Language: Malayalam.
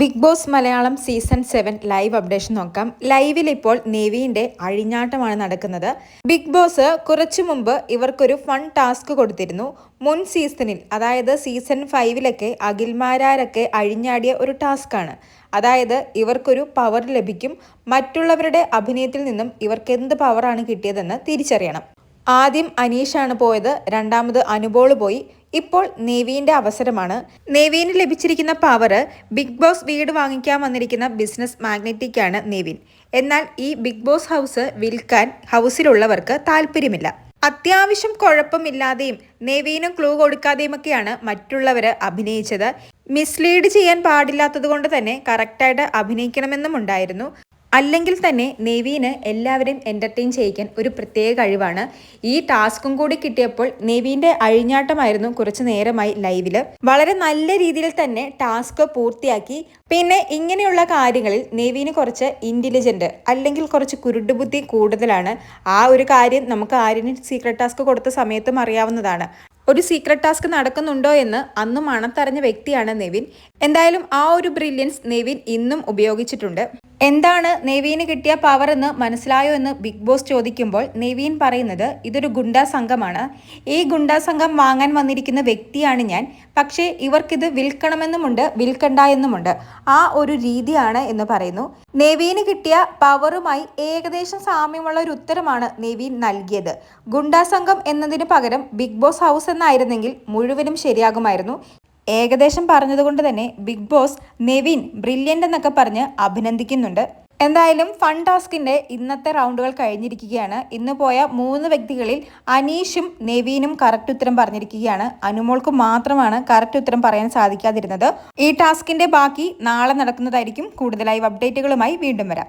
Bigg Boss Malayalam season seven live updation നോക്കാം. ലൈവിൽ ഇപ്പോൾ നേവിന്റെ അഴിഞ്ഞാട്ടമാണ് നടക്കുന്നത്. ബിഗ് ബോസ് കുറച്ചു മുമ്പ് ഇവർക്കൊരു ഫൺ ടാസ്ക് കൊടുത്തിരുന്നു. മുൻ സീസണിൽ അതായത് സീസൺ ഫൈവിലൊക്കെ അഖിൽമാരാരൊക്കെ അഴിഞ്ഞാടിയ ഒരു ടാസ്ക്കാണ്. അതായത് ഇവർക്കൊരു പവർ ലഭിക്കും. മറ്റുള്ളവരുടെ അഭിനയത്തിൽ നിന്നും ഇവർക്ക് എന്ത് പവറാണ് കിട്ടിയതെന്ന് തിരിച്ചറിയണം. ആദ്യം അനീഷാണ് പോയത്. രണ്ടാമത് അനുബോൾ പോയി. ഇപ്പോൾ നേവീന്റെ അവസരമാണ്. നേവീന് ലഭിച്ചിരിക്കുന്ന പവർ ബിഗ് ബോസ് വീട് വാങ്ങിക്കാൻ വന്നിരിക്കുന്ന ബിസിനസ് മാഗ്നറ്റിക്കാണ് നേവീൻ. എന്നാൽ ഈ ബിഗ് ബോസ് ഹൗസ് വിൽക്കാൻ ഹൗസിലുള്ളവർക്ക് താല്പര്യമില്ല. അത്യാവശ്യം കുഴപ്പമില്ലാതെയും നേവീനും ക്ലൂ കൊടുക്കാതെയുമൊക്കെയാണ് മറ്റുള്ളവർ അഭിനയിച്ചത്. മിസ്ലീഡ് ചെയ്യാൻ പാടില്ലാത്തത് കൊണ്ട് തന്നെ കറക്റ്റായിട്ട് അഭിനയിക്കണമെന്നും ഉണ്ടായിരുന്നു അല്ലെങ്കിൽ തന്നെ നെവീന് എല്ലാവരെയും എന്റർടൈൻ ചെയ്യിക്കാൻ ഒരു പ്രത്യേക കഴിവാണ്. ഈ ടാസ്കും കൂടി കിട്ടിയപ്പോൾ നെവീന്റെ അഴിഞ്ഞാട്ടമായിരുന്നു കുറച്ച് നേരമായി ലൈവിൽ വളരെ നല്ല രീതിയിൽ തന്നെ ടാസ്ക് പൂർത്തിയാക്കി. പിന്നെ ഇങ്ങനെയുള്ള കാര്യങ്ങളിൽ നെവീന് കുറച്ച് ഇന്റലിജന്റ് അല്ലെങ്കിൽ കുറച്ച് കുരുടുബുദ്ധി കൂടുതലാണ്. ആ ഒരു കാര്യം നമുക്ക് ആര്യന് സീക്രട്ട് ടാസ്ക് കൊടുത്ത സമയത്തും അറിയാവുന്നതാണ്. ഒരു സീക്രട്ട് ടാസ്ക് നടക്കുന്നുണ്ടോ എന്ന് അന്ന് മണത്തറിഞ്ഞ വ്യക്തിയാണ് നെവിൻ. എന്തായാലും ആ ഒരു ബ്രില്യൻസ് നെവിൻ ഇന്നും ഉപയോഗിച്ചിട്ടുണ്ട്. എന്താണ് നെവീന് കിട്ടിയ പവർ എന്ന് മനസ്സിലായോ എന്ന് ബിഗ് ബോസ് ചോദിക്കുമ്പോൾ നെവീൻ പറയുന്നത് ഇതൊരു ഗുണ്ടാ സംഘമാണ്. ഈ ഗുണ്ടാ സംഘം വാങ്ങാൻ വന്നിരിക്കുന്ന വ്യക്തിയാണ് ഞാൻ. പക്ഷേ ഇവർക്കിത് വിൽക്കണമെന്നുമുണ്ട് വിൽക്കണ്ട എന്നുമുണ്ട് ആ ഒരു രീതിയാണ് എന്ന് പറയുന്നു. നെവീന് കിട്ടിയ പവറുമായി ഏകദേശം സാമ്യമുള്ള ഒരു ഉത്തരമാണ് നെവീൻ നൽകിയത്. ഗുണ്ടാ സംഘം എന്നതിന് പകരം ബിഗ് ബോസ് ഹൗസ് എന്നായിരുന്നെങ്കിൽ മുഴുവനും ശരിയാകുമായിരുന്നു. ഏകദേശം പറഞ്ഞതുകൊണ്ട് തന്നെ ബിഗ് ബോസ് നെവിൻ ബ്രില്യന്റ് എന്നൊക്കെ പറഞ്ഞ് അഭിനന്ദിക്കുന്നുണ്ട്. എന്തായാലും ഫൺ ടാസ്കിന്റെ ഇന്നത്തെ റൗണ്ടുകൾ കഴിഞ്ഞിരിക്കുകയാണ്. ഇന്ന് പോയ മൂന്ന് വ്യക്തികളിൽ അനീഷും നെവീനും കറക്റ്റ് ഉത്തരം പറഞ്ഞിരിക്കുകയാണ്. അനുമോൾക്ക് മാത്രമാണ് കറക്റ്റ് ഉത്തരം പറയാൻ സാധിക്കാതിരുന്നത്. ഈ ടാസ്കിന്റെ ബാക്കി നാളെ നടക്കുന്നതായിരിക്കും. കൂടുതലായി അപ്ഡേറ്റുകളുമായി വീണ്ടും വരാം.